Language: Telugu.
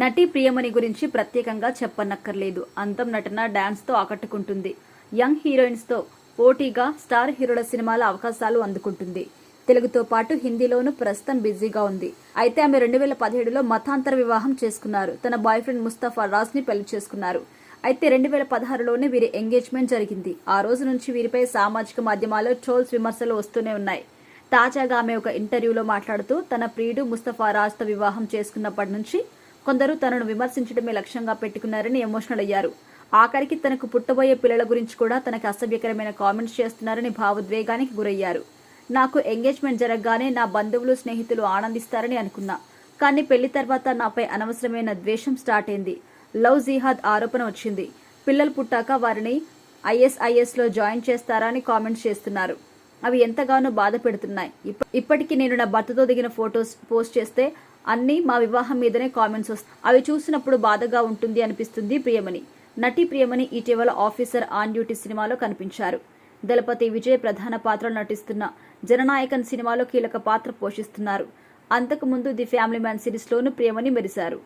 నటి ప్రియమణి గురించి ప్రత్యేకంగా చెప్పనక్కర్లేదు. అందం నటన డాన్స్తో ఆకట్టుకుంటుంది. యంగ్ హీరోయిన్స్తో పోటీగా స్టార్ హీరోల సినిమాల అవకాశాలు అందుకుంటుంది. తెలుగుతో పాటు హిందీలోనూ ప్రస్తుతం బిజీగా ఉంది. అయితే ఆమె రెండు వేల పదిహేడులో మతాంతర వివాహం చేసుకున్నారు. తన బాయ్ ఫ్రెండ్ ముస్తఫా రాజ్ని పెళ్ళి చేసుకున్నారు. అయితే రెండు వేల పదహారులోనే వీరి ఎంగేజ్మెంట్ జరిగింది. ఆ రోజు నుంచి వీరిపై సామాజిక మాధ్యమాల్లో ట్రోల్స్ విమర్శలు వస్తూనే ఉన్నాయి. తాజాగా ఆమె ఒక ఇంటర్వ్యూలో మాట్లాడుతూ తన ప్రియుడు ముస్తఫా రాజ్తో వివాహం చేసుకున్నప్పటి నుంచి కొందరు తనను విమర్శించడమే లక్ష్యంగా పెట్టుకున్నారని ఎమోషనల్ అయ్యారు. ఆఖరికి తనకు పుట్టబోయే పిల్లల గురించి కూడా తనకు అసభ్యకరమైన కామెంట్స్ చేస్తున్నారని భావోద్వేగానికి గురయ్యారు. నాకు ఎంగేజ్మెంట్ జరగగానే నా బంధువులు స్నేహితులు ఆనందిస్తారని అనుకున్నా. కానీ పెళ్ళి తర్వాత నాపై అనవసరమైన ద్వేషం స్టార్ట్ అయింది. లవ్ జిహాద్ ఆరోపణ వచ్చింది. పిల్లలు పుట్టాక వారిని ఐఎస్ఐఎస్లో జాయిన్ చేస్తారా అని కామెంట్స్ చేస్తున్నారు. అవి ఎంతగానో బాధ పెడుతున్నాయి. ఇప్పటికీ నేను నా భర్తతో దిగిన ఫొటోస్ పోస్ట్ చేస్తే అన్నీ మా వివాహం మీదనే కామెంట్స్ వస్తాయి అవి చూసినప్పుడు బాధగా ఉంటుంది అనిపిస్తుంది ప్రియమణి. నటి ప్రియమణి ఇటీవల ఆఫీసర్ ఆన్ డ్యూటీ సినిమాలో కనిపించారు. దళపతి విజయ్ ప్రధాన పాత్రలో నటిస్తున్న జననాయకన్ సినిమాలో కీలక పాత్ర పోషిస్తున్నారు. అంతకుముందు ది ఫ్యామిలీ మ్యాన్ సిరీస్లోనూ ప్రియమణి మెరిశారు.